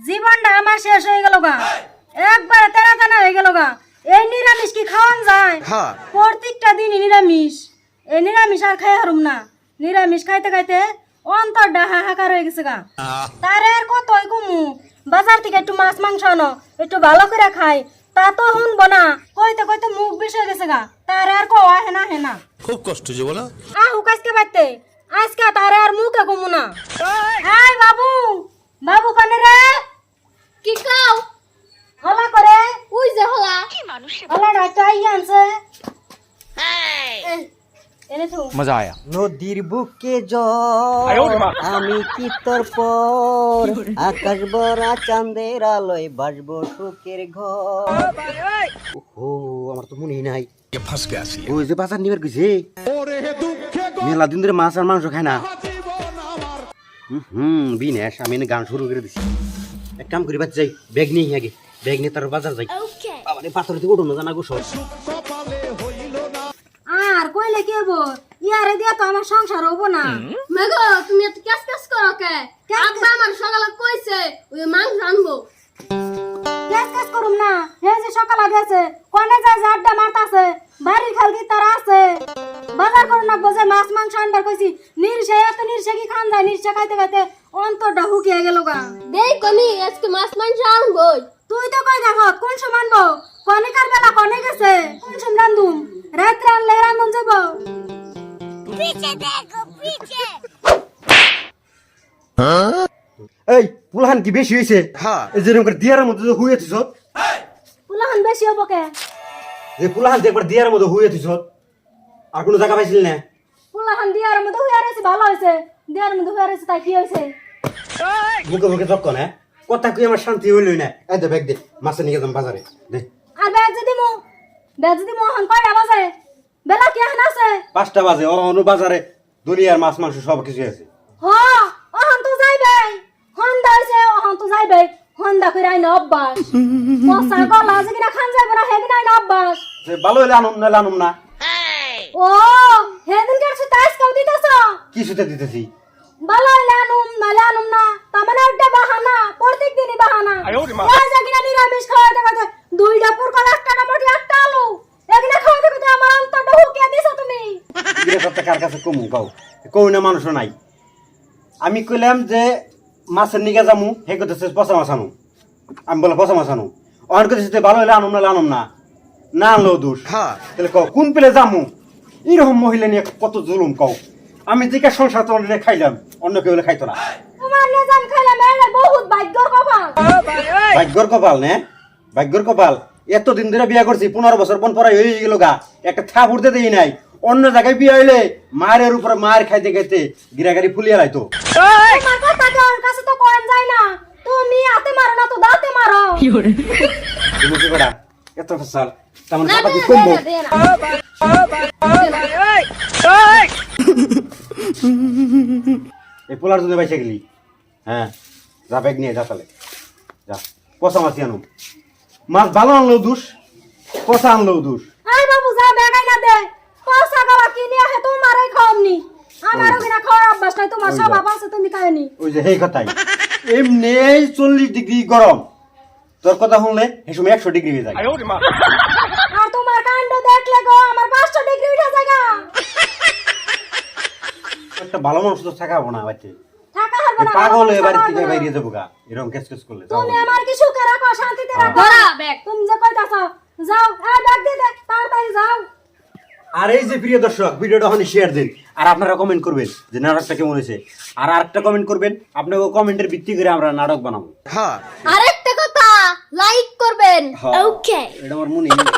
জীবনটা আমার শেষ হয়ে গেল গা। একবারে তেনা হয়ে গেল গা। এই নিরামিষ কি খাওয়ান যায়? প্রত্যেকটা দিনই নিরামিষ। এই নিরামিষ আর খাই হারুম না। নিরামিষ খাইতে খাইতে অন্তরটা হাহাকার হয়ে গেছে গা। তার আর কত কমু? বাজার থেকে একটু মাছ মাংস আনো একটু ভালো করে খাই। তা তো শুনব না। কইতে কইতে মুখ বিষ হয়ে গেছে গা। তার আর কওয়া হেনা হেনা। খুব কষ্ট যে বলো। আহু কাজকে বাইতে আজকে তারে আর মুখে কমু না। এই বাবু! রে? কি কাও? হলা করে। যে হলা। কি মানুষ হলা না আনছে। মজা আয়া। নদীর বুকে আমি কি তোর পর আকাশ বরা চাঁদের আলোয় বাসব সুখের ঘর। ও আমার তো মনে নাই। ওই যে বাজার নিবার গেছে। মেলা দিন ধরে মাছ আর মাংস খায় না। হুম, বিনেশ আমি এনে গান শুরু করে দিছি। এক কাম করি যাই। ব্যাগ নিয়ে আগে। ব্যাগ নিয়ে তার বাজার যাই। আবার পাথর থেকে উঠো না জানা গোসল। আর কইলে কি হব ইয়ারে দিয়া তো আমার সংসার হব না। মেগো তুমি এত ক্যাস ক্যাস করো কে? আব্বা আমার সকালে কইছে ওই মাংস আনব। কেস কেস করুম না। হে যে সকালে গেছে কোনে যায় যে আড্ডা মারতাছে বাজার করুন না বসে মাছ মাংস আনবার কইছি। নিরসে এত নিরসে কি খান যায়? নিরসে খাইতে খাইতে অন্তরটা হুকিয়ে গেল গা। দেই কনি আজকে মাছ মাংস আনব তুই তো কই দেখো কোন সময় আনব? কনিকার বেলা কনে গেছে কোন সময় রান্ধুম? রাত্রে আনলে রান্ধন যাব? এই পুলাহান কি বেশি হয়েছে হ্যাঁ। এই যেরকম করে দিয়ার মধ্যে যে হুয়ে দিছ পুলাহান বেশি হব কে? যে পুলাহান যে একবার দিয়ার মধ্যে হুয়ে দিছ আর কোনো জায়গা পাইছিল না? পুলাহান দিয়ার মধ্যে হইয়া রয়েছে ভালো হয়েছে। দিয়ার মধ্যে হইয়া রয়েছে তাই কি হয়েছে? বুকে বুকে তক্ক না। কথা কই আমার শান্তি হইলই না। এই দে ব্যাগ দে মাছে নিয়ে যাম বাজারে। দে। আর ব্যাগ যদি মো ব্যাগ যদি মো হন কয়টা বাজে বেলা কি এখন আছে? পাঁচটা বাজে ও অনু বাজারে দুনিয়ার মাছ মাংস সব কিছু আছে। হ অহন তো যাইবে হন্দা হইছে অহন তো যাইবে হন্দা কইরা আইন অভ্যাস। মশা গলা যে কিনা খান যাইবে না হেদিন আইন অভ্যাস। যে ভালো হইলে আনুম না আনুম না। ও হেদিন কার সুতা আজকাও দিতেছ? কিছুতে দিতেছি? ভালো হইলে আনুম নালে আনুম না তার মানে একটা বাহানা। প্রত্যেক দিনই বাহানা ওই যে কিনা নিরামিষ খাওয়াইতে খাওয়াইতে দুইটা পুরকো এক টাকা মোটি একটা আলু। এগুলা খাওয়াইতে খাওয়াইতে আমার অন্তরটা হুকিয়ে দিছো তুমি। গিরে করতে কার কাছে কমু কাউ কই না মানুষ নাই। আমি কইলাম যে মাছের নিগে যামু হে করতেছে পচা মাছ আনু। আমি বলে পচা মাছ আনু। অন করতেছে ভালো হইলে আনুম না আনুম না না আনলেও দোষ। হ্যাঁ। তাহলে কোন পেলে যামু এরকম মহিলা নিয়ে কত জুলুম কও। আমি দিকে সংসার তোমার নিয়ে খাইলাম অন্য কেউ হলে খাইতো না। তোমার নিজাম খাইলে মেয়ের বহুত ভাগ্যর কপাল। ভাগ্যর কপাল নে? ভাগ্যর কপাল। এতদিন ধরে বিয়া করছি পনেরো বছর পর পরে হয়ে গেল গা। একটা থা উঠতে দেই নাই। অন্য জায়গায় বিয়ে হইলে মায়ের উপরে মায়ের খাইতে খাইতে গিরাগারি ফুলিয়ে লাইতো। তোমার কথা তোর কাছে তো কোন যায় না। তুমি হাতে মারো না তো দাঁতে মারো। তুমি কি করা এত ফসল। তেমন কথা কি কমবো এই পোলার জন্য বাইসে গেলি? হ্যাঁ যা ব্যাগ নিয়ে যা তাহলে। যা পচা মাছি আনো। মাছ ভালো আনলেও দুষ পচা আনলেও দুষ। আই বাবু যা বেগাই না দে। পয়সা গলা কিনে আহে তোমারই খাওনি আমারও কিনা খাওয়ার অভ্যাস নাই তোমার ওই সব যা। অভ্যাস আছে তুমি খাওনি ওই যে সেই কথাই। এমনি চল্লিশ ডিগ্রি গরম। তোর কথা শুনলে সময় একশো ডিগ্রি হয়ে যায়। দেখলে গো আমার পাঁচশো ডিগ্রি উঠে জায়গা একটা ভালো মানুষ তো থাকাবো না বাচ্চা থাকা হবে না পাগল হয়ে বাড়ি থেকে বাইরে যাব গা এরকম কেস কেস করলে তুমি আমার কি সুখে রাখো শান্তিতে রাখো। ধরা ব্যাগ তুমি যে কইতাছ যাও এই ব্যাগ দিয়ে দে তাড়াতাড়ি যাও। আর এই যে প্রিয় দর্শক ভিডিওটা ওখানে শেয়ার দিন আর আপনারা কমেন্ট করবেন যে নাটকটা কেমন হয়েছে। আর আরেকটা কমেন্ট করবেন আপনাকে কমেন্টের ভিত্তি করে আমরা নাটক বানাবো। হ্যাঁ। আরেকটা কথা লাইক করবেন। হ্যাঁ, ওকে এটা আমার মনে নেই।